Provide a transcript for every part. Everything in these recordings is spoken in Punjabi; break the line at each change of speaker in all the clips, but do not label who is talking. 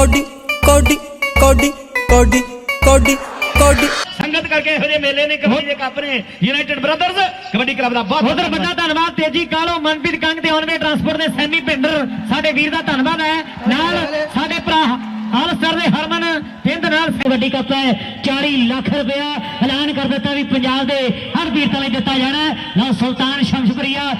ਕੋਡੀ ਕੋਡੀ ਕੋਡੀ ਕੋਡੀ ਕੋਡੀ ਕੋਡੀ।
ਸੰਗਤ ਕਰਕੇ ਇਹੋ ਜਿਹੇ ਮੇਲੇ ਨੇ ਕਬੱਡੀ ਦੇ ਕੱਪ ਨੇ ਯੂਨਾਈਟਿਡ ਬ੍ਰਦਰਜ਼ ਕਬੱਡੀ ਕਲੱਬ ਦਾ ਬਹੁਤ
ਉਧਰ ਵੱਡਾ ਧੰਨਵਾਦ ਤੇਜੀ ਕਾਲੋ ਮਨਪ੍ਰੀਤ ਕੰਗ ਤੇ ਔਨਵੇ ਟਰਾਂਸਪੋਰਟ ਦੇ ਸੈਮੀ ਭਿੰਡਰ ਸਾਡੇ ਵੀਰ ਦਾ ਧੰਨਵਾਦ ਹੈ। ਨਾਲ ਸਾਡੇ ਭਰਾ ਆਲ ਸਟਾਰ ਦੇ ਹਰਮਨ ਪਿੰਡ ਨਾਲ ਵੱਡੀ ਕੱਪ ਹੈ 40 ਲੱਖ ਰੁਪਇਆ ਐਲਾਨ ਕਰ ਦਿੱਤਾ ਵੀ ਪੰਜਾਬ ਦੇ ਹਰ ਵੀਰ ਤਲੇ ਦਿੱਤਾ ਜਾਣਾ। ਲਓ ਸੁਲਤਾਨ ਸ਼ਮਸ਼ਪੁਰੀਆ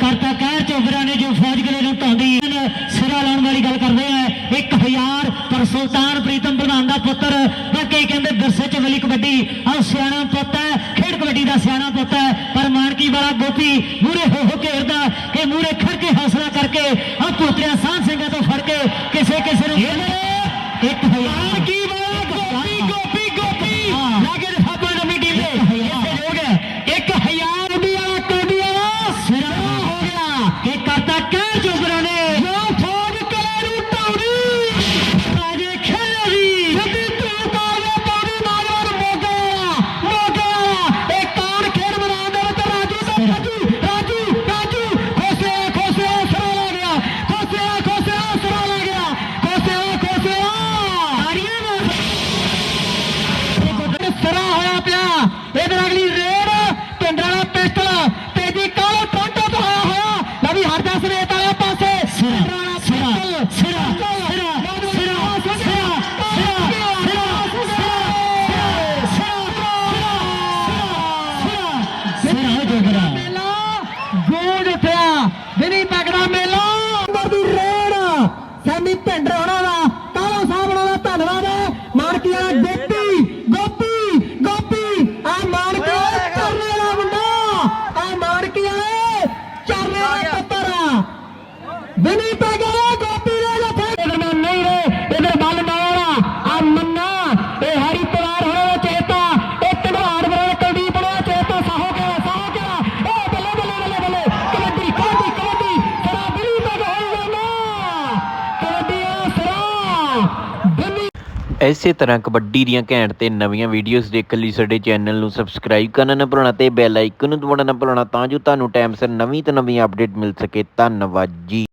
ਕਰਤਾ ਕਹਿਰ ਚੋਬਰਾ ਨੇ ਜੋ ਫੌਜ ਗਲੇ ਨੂੰ ਧੌਂਦੀ ਸਿਰਾ ਲਾਉਣ ਵਾਲੀ ਗੱਲ ਕਰਦੇ ਆ। 1000 ਪਰ ਸੁਲਤਾਨ ਪ੍ਰੀਤਮ ਪ੍ਰਧਾਨ ਦਾ ਪੁੱਤਰ, ਬਾਕੀ ਕਹਿੰਦੇ ਵਿਰਸੇ ਚ ਵਲੀ ਕਬੱਡੀ। ਆ ਸਿਆਣਾ ਪੁੱਤ ਹੈ, ਖੇਡ ਕਬੱਡੀ ਦਾ ਸਿਆਣਾ ਪੁੱਤ ਹੈ, ਪਰ ਮਾਨਕੀ ਵਾਲਾ ਗੋਪੀ ਮੂਰੇ ਹੋ ਹੋ ਘੇਰਦਾ ਕਿ ਮੂਰੇ ਖੜ ਕੇ ਹੌਸਲਾ ਕਰਕੇ ਆ ਪੋਤਰਿਆ ਸਾਹ ਸਿੰਘਾਂ ਤੋਂ ਫੜ ਕੇ ਕਿਸੇ ਕਿਸੇ ਨੂੰ ਹੋਇਆ ਪਿਆ ਇਧਰ ਅਗਲੀ ਰੇਡ ਪਿੰਡ ਵਾਲਾ ਪਿਸਟਲ ਤੇਜੀ ਕਾਲੋ ਟੋਟੋ ਤੋਂ ਹੋਇਆ ਲੈ ਵੀ ਹਰਜਾ ਸਮੇਤ ਆਇਆ ਪਾਸੇ ਸਿਰਾ ਸਿਰਾ ਸਿਰਾ ਸਿਰਾ ਸਿਰਾ ਸਿਰਾ ਮੇਲਾ ਗੂੰਜ ਉੱਠਿਆ ਦਿਨੀ ਪਕੜਾ ਮੇਲਾ ਅੰਦਰ ਦੀ ਰੇਡ ਸੈਮੀ ਪਿੰਡ ਹੋਣਾ ਦਾ ਕਾਲੋ ਸਾਹਿਬ ਹੋਣਾ ਦਾ ਧੰਨਵਾਦ ਹੈ ਮਾਨਕੀ ਵਾਲਾ ਗੋਪੀ ਗੋਪੀ ਗੋਪੀ ਆ ਮਾਨਕੀ ਵਾਲਾ ਚਰਨੇ ਵਾਲਾ ਮੁੰਡਾ ਆ ਮਾਨਕੀ ਵਾਲੇ ਚਰਨੇ ਵਾਲਾ ਪੁੱਤਰ ਆ ਦਿਨੀ ਪਕੜਾ ਗੋਪੀ ਦੇ ਜੱਫੇ ਇਧਰ ਮੈਂ ਨਹੀਂ ਰੇ ਇਧਰ ਬਲ ਮਾਰਾ ਆ ਮੰਨਾ ਇਹ ਹਰੀ ਪਵਾਰ ਹੋਣਾ ਦਾ ਚੇਤਾ ਇਹ ਢਵਾੜ ਬਰਾ ਕੁਲਦੀਪ ਨੇ ਚੇਤਾ ਸਾਹੋ ਕੇ ਸਾਹੋ ਕੇ ਇਹ ਬੱਲੇ ਬੱਲੇ ਬੱਲੇ ਬੱਲੇ ਕਬੱਡੀ ਕਬੱਡੀ ਕਬੱਡੀ ਸਰਾ ਬਿਲੀ ਤੱਕ ਹੋਈ ਜਾਂਦਾ ਕਬੱਡੀ ਆ ਸਰਾ ਬਿਲੀ
ਇਸੇ ਤਰ੍ਹਾਂ ਕਬੱਡੀ ਦੀਆਂ ਘੈਂਟ ਤੇ ਨਵੀਆਂ ਵੀਡੀਓਜ਼ ਦੇਖਣ ਲਈ ਸਾਡੇ ਚੈਨਲ ਨੂੰ ਸਬਸਕ੍ਰਾਈਬ ਕਰਨਾ ਨਾ ਭੁੱਲਣਾ ਤੇ ਬੈਲ ਆਈਕਨ ਨੂੰ ਦਬਾਉਣਾ ਨਾ ਭੁੱਲਣਾ ਤਾਂ ਜੋ ਤੁਹਾਨੂੰ ਟਾਈਮ ਸਿਰ ਨਵੀਂ ਤੋਂ ਨਵੀਂ ਅਪਡੇਟ ਮਿਲ ਸਕੇ ਧੰਨਵਾਦ ਜੀ